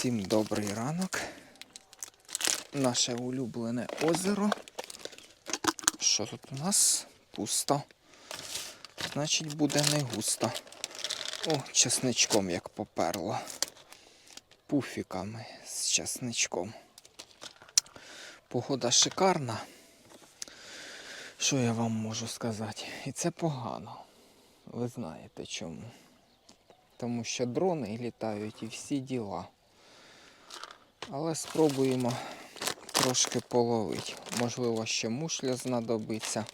Всім добрий ранок. Наше улюблене озеро. Що тут у нас? Пусто. Значить, буде не густо. О, часничком як поперло. Пуфіками з часничком. Погода шикарна. Що я вам можу сказати? І це погано. Ви знаєте чому. Тому що дрони літають і всі діла. Але спробуємо трошки половити. Можливо, ще мушля знадобиться.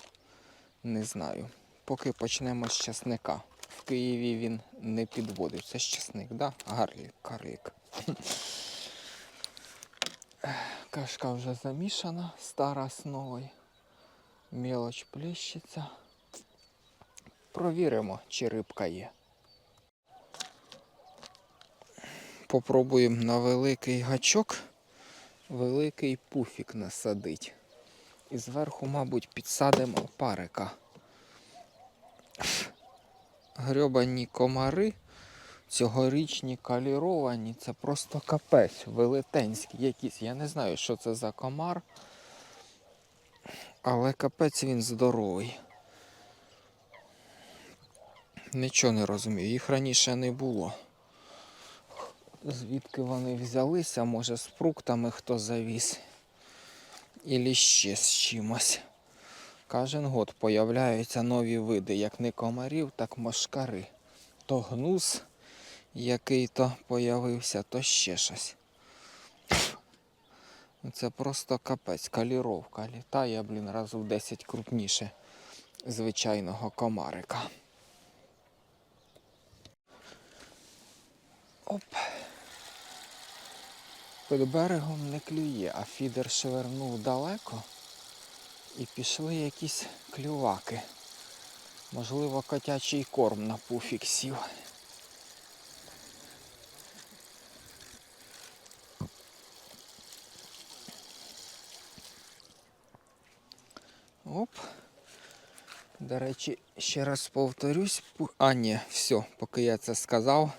Не знаю. Поки почнемо з часника. В Києві він не підводив. Це ж часник, да? Гарлік, карлік. Кашка вже замішана, стара з новою. Мелоч плещеться. Провіримо, чи рибка є. Попробуємо на великий гачок великий пуфік насадить. І зверху, мабуть, підсадимо парика. Грьобані комари, цьогорічні каліровані, це просто капець, велетенський якийсь. Я не знаю, що це за комар, але капець він здоровий. Нічого не розумію, їх раніше не було. Звідки вони взялися, може з фруктами хто завіз. Ілі ще з чимось. Кожен год появляються нові види, як не комарів, так мошкари. То гнус, який то появився, то ще щось. Це просто капець, каліровка літає, блін, раз в 10 крупніше звичайного комарика. Оп. Під берегом не клює, а фідер швернув далеко і пішли якісь клюваки. Можливо, котячий корм на пуфік сів. Оп. До речі, ще раз повторюсь. А, ні, все, поки я це сказав.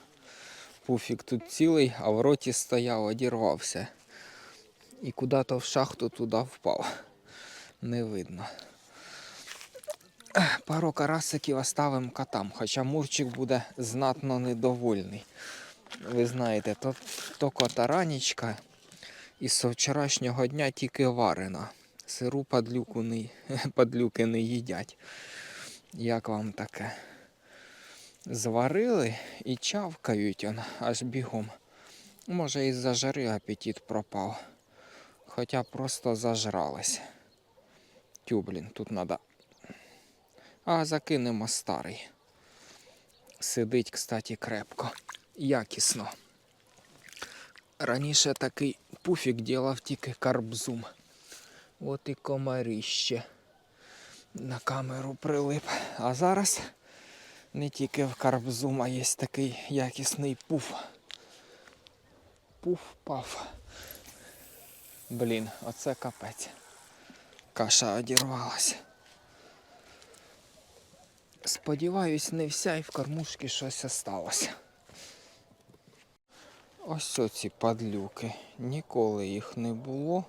Пуфік тут цілий, а в роті стояв, одірвався. І куди-то в шахту туди впав. Не видно. Пару карасиків оставимо котам, хоча Мурчик буде знатно недовольний. Ви знаєте, то, то кота ранічка і з вчорашнього дня тільки варена. Сиру падлюку не, падлюки не їдять. Як вам таке? Зварили і чавкають он аж бігом. Може із-за жари апетит пропав. Хоча просто зажрались. Тю, блін, тут треба. А закинемо старий. Сидить, кстати, крепко. Якісно. Раніше такий пуфік ділав тільки карбзум. От і комаріще на камеру прилип. А зараз не тільки в карбзума є такий якісний пуф. Пуф-паф. Блін, оце капець. Каша одірвалась. Сподіваюсь, не вся і в кормушці щось осталося. Ось оці падлюки. Ніколи їх не було.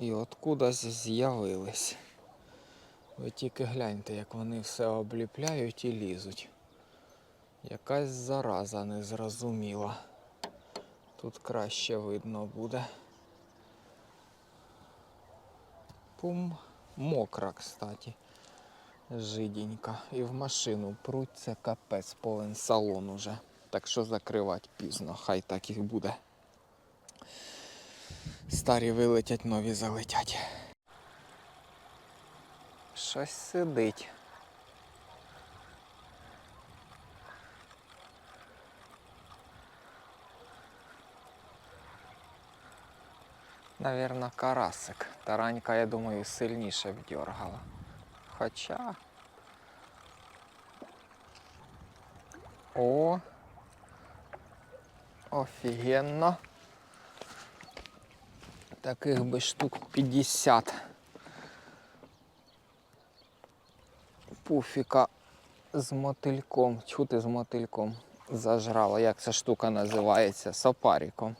І откудись з'явились. Ви тільки гляньте, як вони все обліпляють і лізуть. Якась зараза незрозуміла. Тут краще видно буде. Пум, мокра, кстати. Жиденька. І в машину пруть це капець, повен салон уже. Так що закривати пізно, хай так і буде. Старі вилетять, нові залетять. Щось сидить. Навірно, карасик. Таранька, я думаю, сильніше вдергала. Хоча. О! Офігенно. Таких би штук 50. Пуфіка з мотильком. Чути з мотильком. зажрала, як ця штука називається, сапаріком.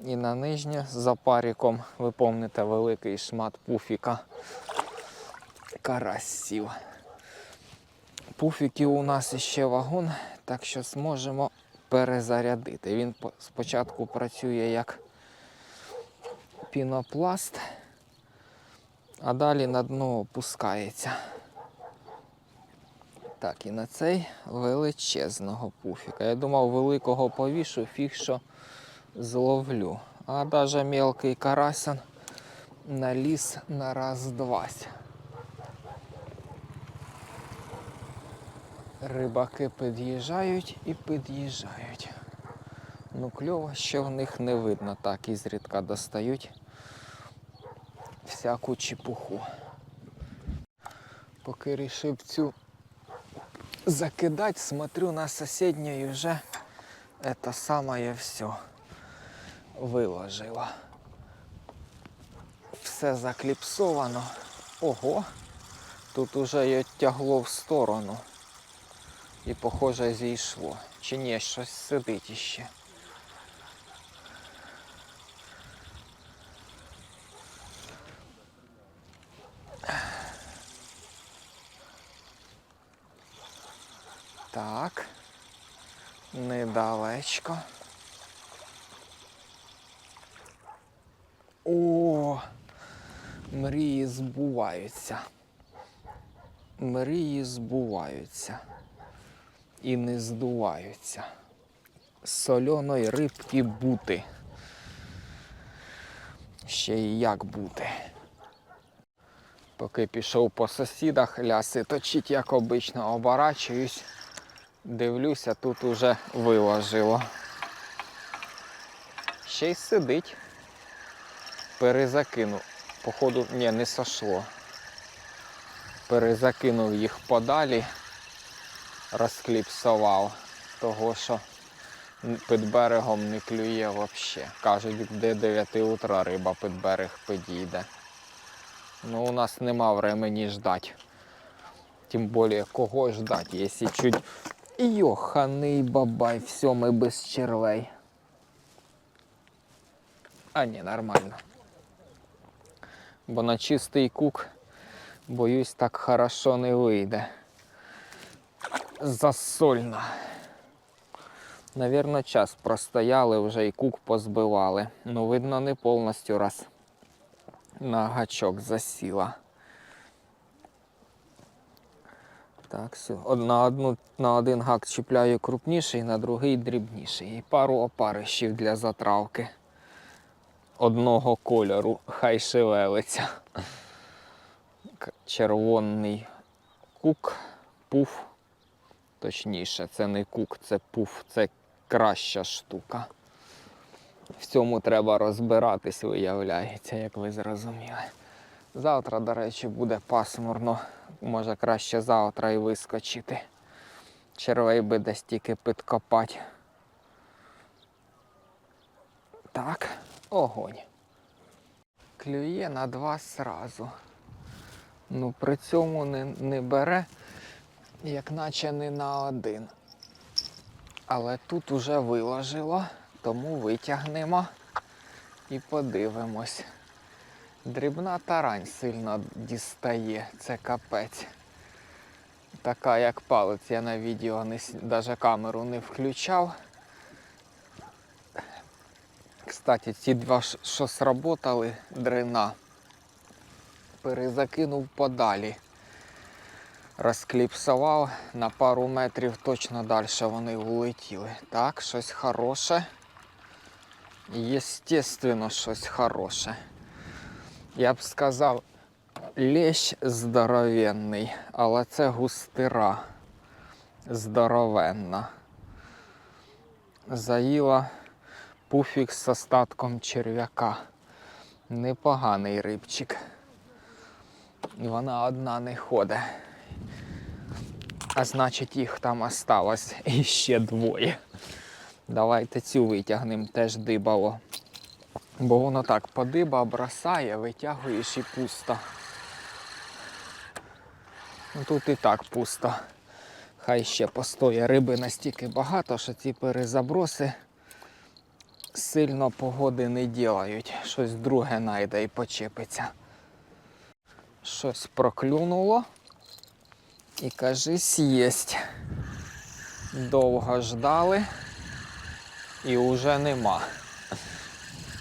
І на нижнє з запаріком, ви помните, великий шмат пуфіка. Карась сів. Пуфіків у нас іще вагон, так що зможемо перезарядити. Він спочатку працює як пінопласт, а далі на дно опускається. Так, і на цей величезного пуфіка. Я думав, великого повішу, фіг що зловлю. А навіть мелкий карасян наліз на раз-два. Рибаки під'їжджають і під'їжджають. Ну, кльово, що в них не видно, так ізрідка достають всяку чепуху. Поки рішив цю закидать, смотрю на соседнюю уже это самое все виложила. Все закліпсовано. Ого, тут уже її тягло в сторону. І, похоже, зійшло. Чи ні, щось сидить іще. Так. Недалечко. О, мрії збуваються. Мрії збуваються і не здуваються. Сольоної рибки бути. Ще й як бути. Поки пішов по сусідах, ляси точить, як обично, оборачуюсь. Дивлюся, тут уже виложило. Ще й сидить. Перезакинув. Походу, ні, не сошло. Перезакинув їх подалі, розкліпсував, того що під берегом не клює взагалі. Кажуть, де 9 утра риба під берег підійде. Ну, у нас нема времени ждать. Тим більше, кого ждать, якщо чуть Йоханий бабай, все, ми без червей. А ні, нормально. Бо на чистий кук, боюсь, так хорошо не вийде. Засольно. Навірно, час простояли, вже і кук позбивали. Ну, видно, не повністю раз на гачок засіла. Так, все. На, одну, на один гак чіпляю крупніший, на другий дрібніший. І пару опарищів для затравки. Одного кольору, хай шевелиться. Червоний кук, пуф. Точніше, це не кук, це пуф, це краща штука. В цьому треба розбиратись, виявляється, як ви зрозуміли. Завтра, до речі, буде пасмурно. Може краще завтра і вискочити. Червей би десь тільки підкопати. Так, огонь. Клює на два сразу. Ну при цьому не, не бере, як наче не на один. Але тут уже виложило, тому витягнемо і подивимось. Дрібна тарань сильно дістає, це капець. Така як палець, я на відео с- камеру не включав. Кстати, ці два, що сработали, дрина, перезакинув подалі. Розкліпсував на пару метрів точно далі вони улетіли. Так, щось хороше. Єстественно, щось хороше. Я б сказав, лещ здоровенний, але це густира здоровенна. Заїла пуфік з остатком черв'яка. Непоганий рибчик. І вона одна не ходить. А значить їх там осталось іще двоє. Давайте цю витягнемо теж дибало. Бо воно так подиба бросає, витягуєш і пусто. Ну, Тут і так пусто. Хай ще постоє. Риби настільки багато, що ці перезаброси сильно погоди не ділають. Щось друге найде і почепиться. Щось проклюнуло. І кажись, єсть. Довго ждали і уже нема.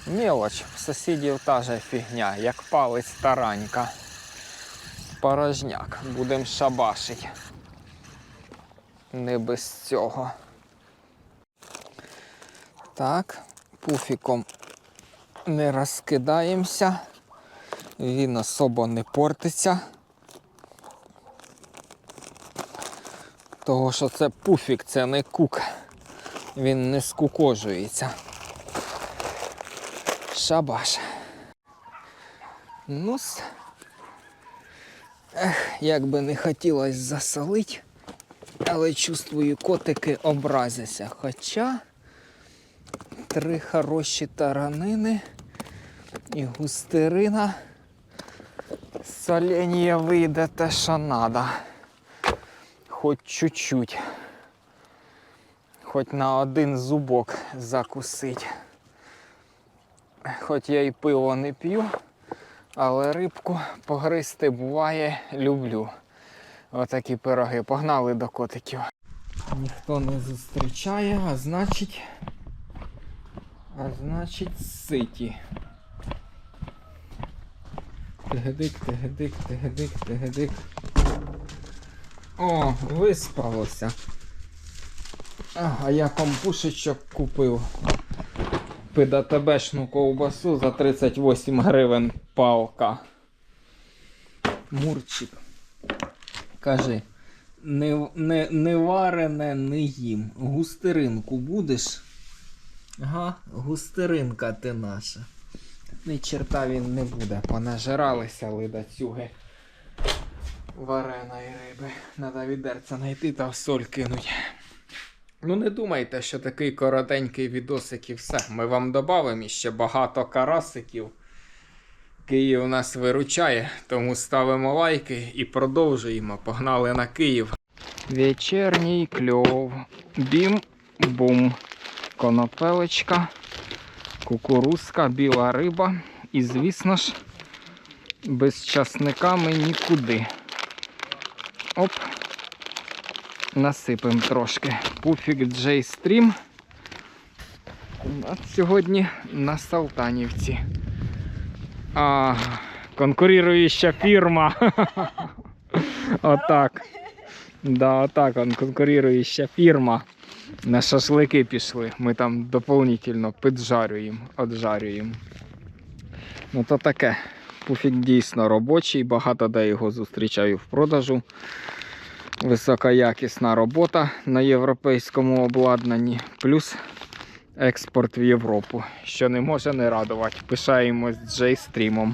Мелоч, в сусідів та же фігня, як палець таранька. Порожняк, будем шабашить. Не без цього. Так, пуфіком не розкидаємося. Він особо не портиться. Того, що це пуфік, це не кук. Він не скукожується. Шабаш. Ну, с- ех, як би не хотілося засолити, але чувствую, котики образяться. Хоча три хороші таранини і густерина. Соленья вийде те, що надо. Хоч чуть-чуть. Хоч на один зубок закусить. Хоч я і пиво не п'ю, але рибку погризти буває, люблю. Отакі пироги. Погнали до котиків. Ніхто не зустрічає, а значить. А значить ситі. Тигедик, тигедик, тигедик, тигедик. О, виспалося. А, я пампушечок купив. ПДТБшну ковбасу за 38 гривень палка. Мурчик. Кажи, не, не, не варене не їм. Густеринку будеш? Ага, густеринка ти наша. Ні черта він не буде. Понажиралися ледацюги вареної риби. Надо відерця знайти та в соль кинуть. Ну не думайте, що такий коротенький відосик і все. Ми вам додамо іще багато карасиків. Київ нас виручає, тому ставимо лайки і продовжуємо. Погнали на Київ. Вечірній кльов. Бім-бум. Конопелечка, кукурузка, біла риба. І, звісно ж, без часника ми нікуди. Оп. Насипемо трошки. Пуфік J Stream. От сьогодні на Салтанівці. А, конкуруюча фірма. Отак. Да, отак он фірма. На шашлики пішли. Ми там доповнительно піджарюємо, отжарюємо. Ну то таке. Пуфік дійсно робочий, багато де його зустрічаю в продажу. Високоякісна робота на європейському обладнанні, плюс експорт в Європу, що не може не радувати. Пишаємось J-стрімом.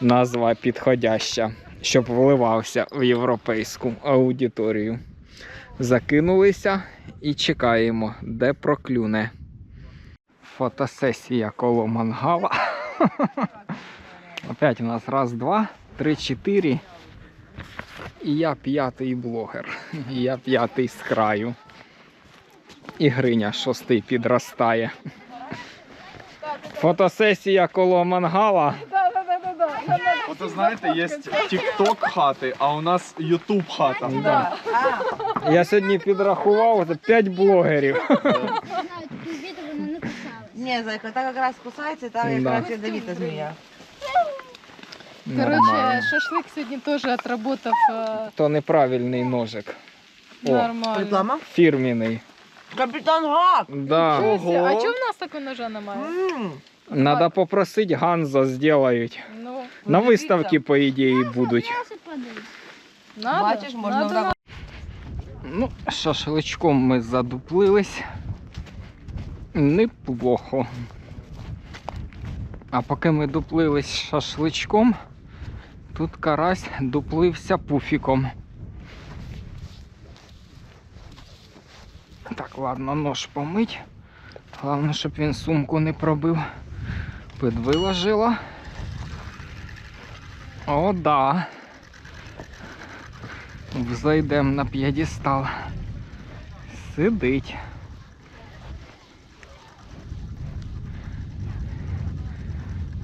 Назва підходяща, щоб вливався в європейську аудиторію. Закинулися і чекаємо, де проклюне. Фотосесія коло мангала. Опять у нас раз, два, три, чотири. І я п'ятий блогер. І я п'ятий з краю. І Гриня шостий підростає. Фотосесія коло мангала. Ото знаєте, є TikTok хати, а у нас YouTube хата. Да. Я сьогодні підрахував це 5 блогерів. Ні, зайка, так якраз кусається, там якраз ядовіта змія. Нормально. Короче, шашлык сегодня тоже отработав э, То неправильний ножик. О, нормально. Реклама? фірміний. Капітан Гак! Да. Ничего себе. А чё у нас такой ножа немає? М, Надо попросити Ганзо зроблять. Ну, Ну, На дивіться. виставці, по ідеї, будуть. Я ще подивлюсь. надо. Бачиш, можна надо, вдавати. Ну, шашличком ми задуплились. Неплохо. А поки ми дуплились шашличком, тут карась дуплився пуфіком. Так, ладно, нож помить. Головне, щоб він сумку не пробив. Підвиложила. О, да. Зайдемо на п'єдестал. Сидить.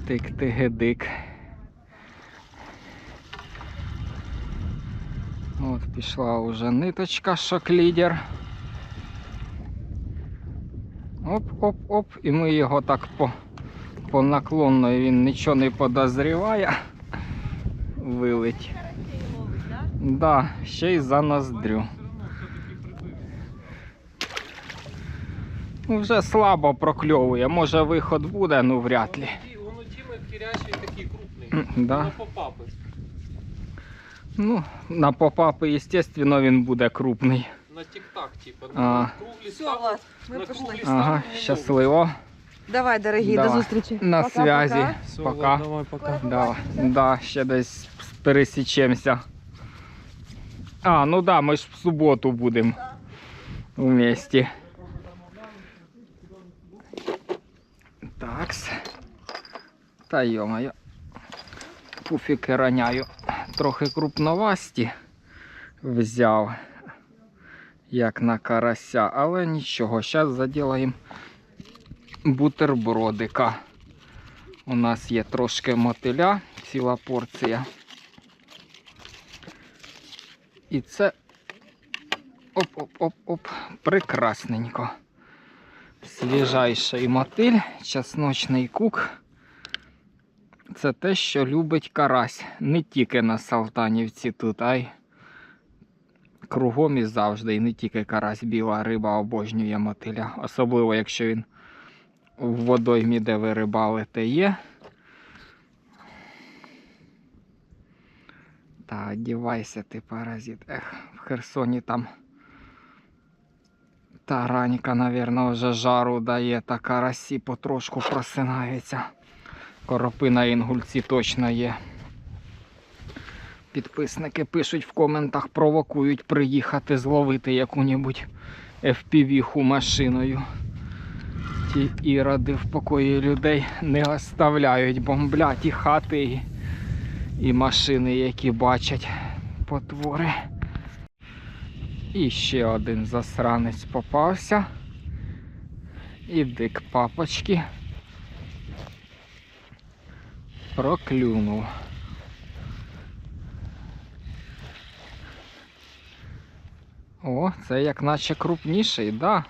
Тик-тиги-дик. От пішла уже ниточка, шок-лідер. Оп-оп-оп, і ми його так по, по наклонної він нічого не подозріває. Вилить. Да, ще й за ноздрю. Ну, Вже слабо прокльовує, може виход буде, ну вряд ли. Воно тіми хірячий такий крупний. Да. На попапи. Ну, на попапи, звісно, він буде крупний. На тік-так, типу. А. Круглі Все. Влад, ми на пішли. круглі Ага, ставки не щасливо. Давай, дорогі, Давай. до зустрічі. На Пока-пока. связі. Все, Пока. Влад, давай, пока. Да, да, ще десь пересічемося. А, ну да, ми ж в суботу будемо вместе. Такс. Та йомаю. Пуфіки раняю. Трохи крупновасті взяв, як на карася, але нічого, зараз заділаємо бутербродика. У нас є трошки мотиля, ціла порція. І це оп-оп-оп-оп, прекрасненько. Свіжайший мотиль, чесночний кук. Це те, що любить карась. Не тільки на Салтанівці тут, а й кругом і завжди. І не тільки карась, біла риба обожнює мотиля. Особливо, якщо він в водоймі, де ви рибалите, є. Та одівайся ти паразит. Ех, в Херсоні там та ранька, навірно, вже жару дає, та карасі потрошку просинаються. Коропи на інгульці точно є. Підписники пишуть в коментах, провокують приїхати зловити яку-небудь FPV-ху машиною. Ті іроди в покої людей не оставляють, бомблять і хати, і, і машини, які бачать потвори. І ще один засранець попався. І дик папочки. Проклюнув. О, це як наче крупніший, да?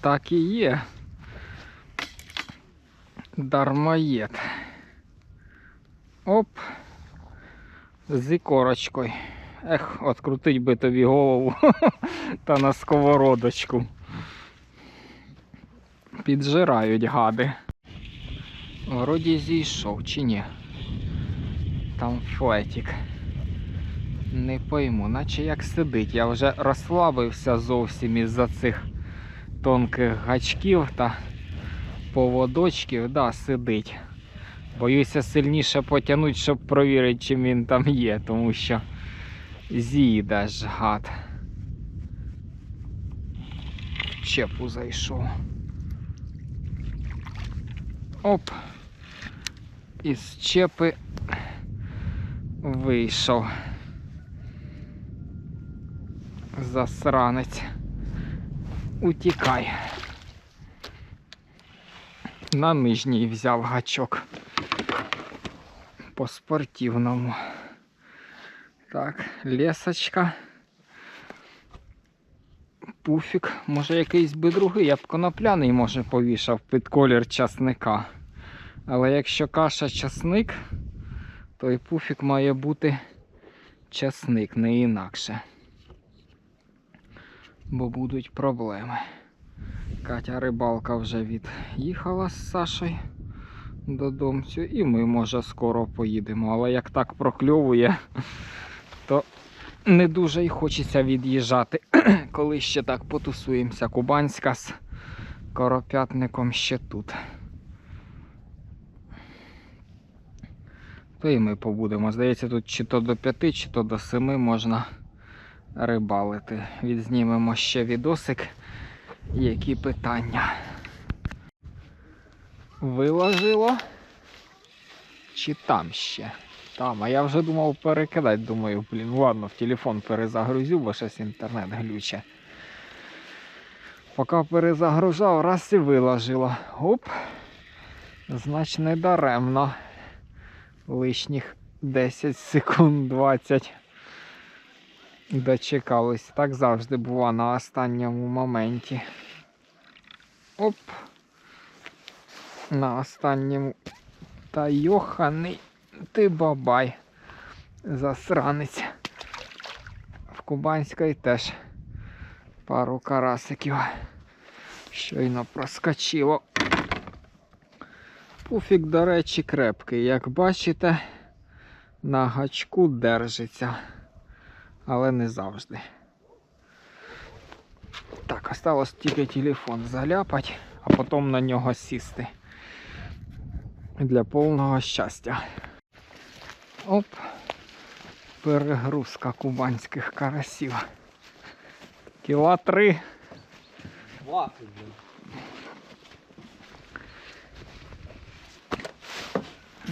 Так і є. Дармоєд. Оп. З ікорочкою. Ех, открутить би тобі голову та на сковородочку. Піджирають гади. Вроді зійшов чи ні? Там флетик. Не пойму, наче як сидить. Я вже розслабився зовсім із-за цих тонких гачків та поводочків, да, сидить. Боюся сильніше потягнути, щоб провірити, чим він там є, тому що з'їде ж гад. Чепу зайшов. Оп. Із чепи вийшов. Засранець. Утікай. На нижній взяв гачок. По спортивному. Так, лесочка. Пуфік. Може якийсь би другий, я б конопляний, може, повішав під колір часника. Але якщо каша часник, то і пуфік має бути часник, не інакше. Бо будуть проблеми. Катя рибалка вже від'їхала з Сашою додомцю, і ми, може, скоро поїдемо. Але як так прокльовує, то не дуже й хочеться від'їжджати, коли ще так потусуємося. Кубанська з коропятником ще тут. І ми побудемо. Здається, тут чи то до 5, чи то до 7 можна рибалити. Відзнімемо ще відосик. Які питання? Виложило? Чи там ще? Там, а я вже думав перекидати, думаю, блін, ладно, в телефон перезагрузю, бо щось інтернет глюче. Поки перезагружав, раз і виложила. Оп. Значить, не даремно. Лишніх 10 секунд 20. Дочекались. Так завжди бува на останньому моменті. Оп. На останньому. Та йоханий ти бабай. Засранець. В Кубанській теж пару карасиків. Щойно проскочило. Пуфік, до речі, крепкий. Як бачите, на гачку держиться, але не завжди. Так, осталось тільки телефон заляпати, а потім на нього сісти. Для повного щастя. Оп. Перегрузка кубанських карасів. Кіла три.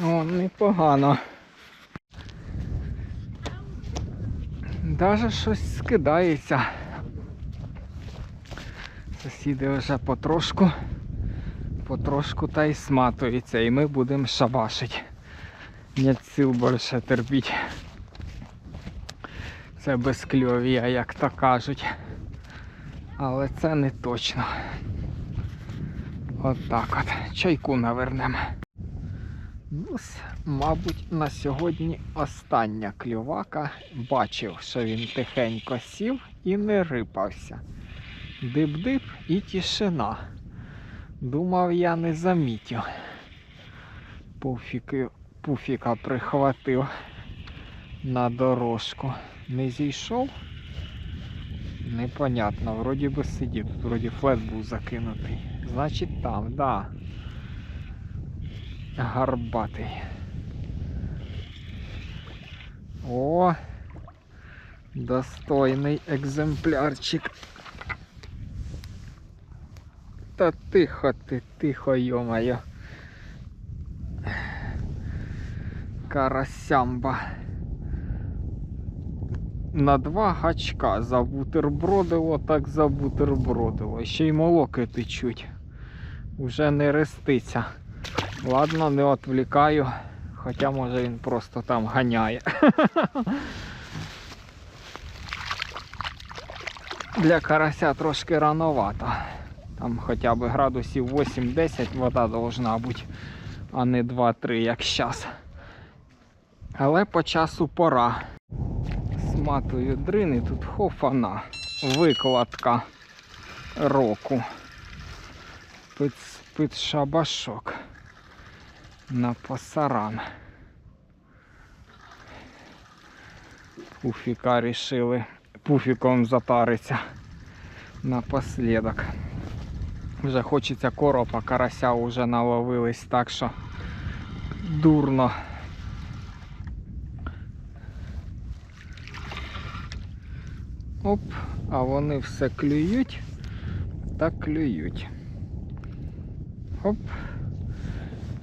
О, непогано. Даже щось скидається. Сусіди вже потрошку, потрошку та й сматуються, і ми будемо шабашити. Нет сил більше терпіть. Це безкльовія, як то кажуть. Але це не точно. От от. Чайку навернемо. Мабуть, на сьогодні остання клювака. Бачив, що він тихенько сів і не рипався. Дип-дип і тишина. Думав, я не замітив. Пуфіки, пуфіка прихватив на дорожку. Не зійшов? Непонятно, вроді би сидів, вроді флет був закинутий. Значить там, да. Гарбатий. О! Достойний екземплярчик. Та тихо ти, тихо, йомайо. Карасямба. На два гачка забутербродило, так забутербродило. Ще й молоки течуть. Уже не реститься. Ладно, не отвлікаю. Хоча може він просто там ганяє. Для карася трошки рановато. Там хоча б градусів 8-10 вода должна бути, а не 2-3, як зараз. Але по часу пора. Сматую дрини, тут хофана. Викладка року. Під, під шабашок. На пасаран. Пуфіка рішили пуфіком затариться напослідок. Вже хочеться коропа, карася вже наловились, так що дурно. Оп, а вони все клюють та клюють. Оп.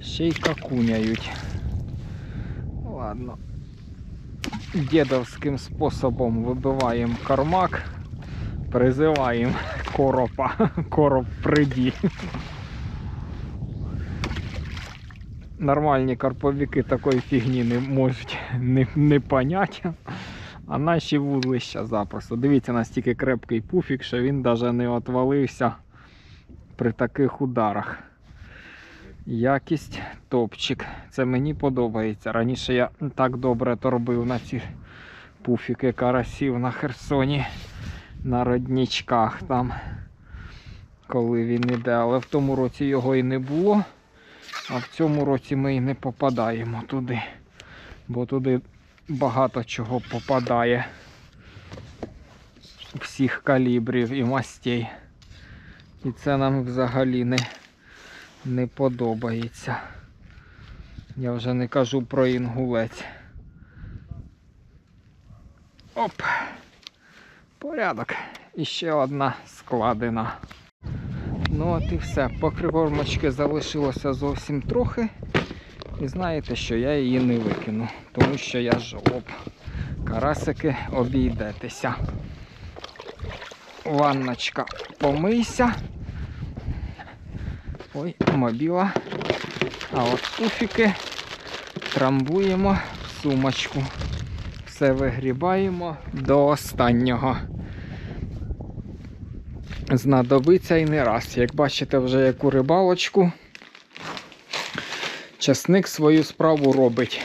Ще й какуняють. Ладно. Дедовським способом вибиваємо кармак, призиваємо коропа. Короб приді. Нормальні карповики такої фігні не можуть не, не поняти. А наші вудлища запросто. Дивіться, настільки крепкий пуфік, що він навіть не отвалився при таких ударах. Якість топчик. Це мені подобається. Раніше я так добре торбив на ці пуфіки карасів на Херсоні, на роднічках там, коли він іде. Але в тому році його і не було. А в цьому році ми і не попадаємо туди. Бо туди багато чого попадає. Всіх калібрів і мастей. І це нам взагалі не, не подобається. Я вже не кажу про інгулець. Оп! Порядок. І ще одна складина. Ну от і все. Покривормочки залишилося зовсім трохи. І знаєте, що я її не викину, тому що я жлоб. Карасики обійдетеся. Ванночка, помийся. Ой, мобіла. А от туфіки трамбуємо в сумочку. Все вигрібаємо до останнього. Знадобиться і не раз. Як бачите, вже яку рибалочку. Часник свою справу робить.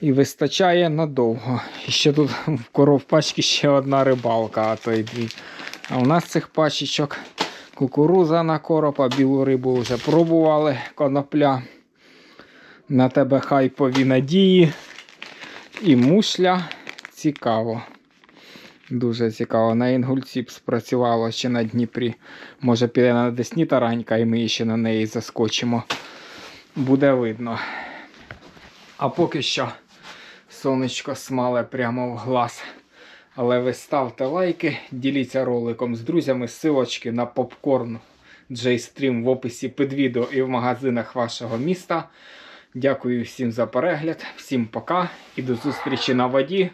І вистачає надовго. І ще тут в коров пачці ще одна рибалка, а то й дві. А у нас цих пачечок кукуруза на коропа, білу рибу вже пробували, конопля. На тебе хайпові надії. І мушля. Цікаво. Дуже цікаво. На інгульці спрацювало ще на Дніпрі. Може піде на Десні таранька, і ми ще на неї заскочимо. Буде видно. А поки що сонечко смале прямо в глаз. Але ви ставте лайки, діліться роликом з друзями, силочки на попкорн J-Stream в описі під відео і в магазинах вашого міста. Дякую всім за перегляд, всім пока і до зустрічі на воді.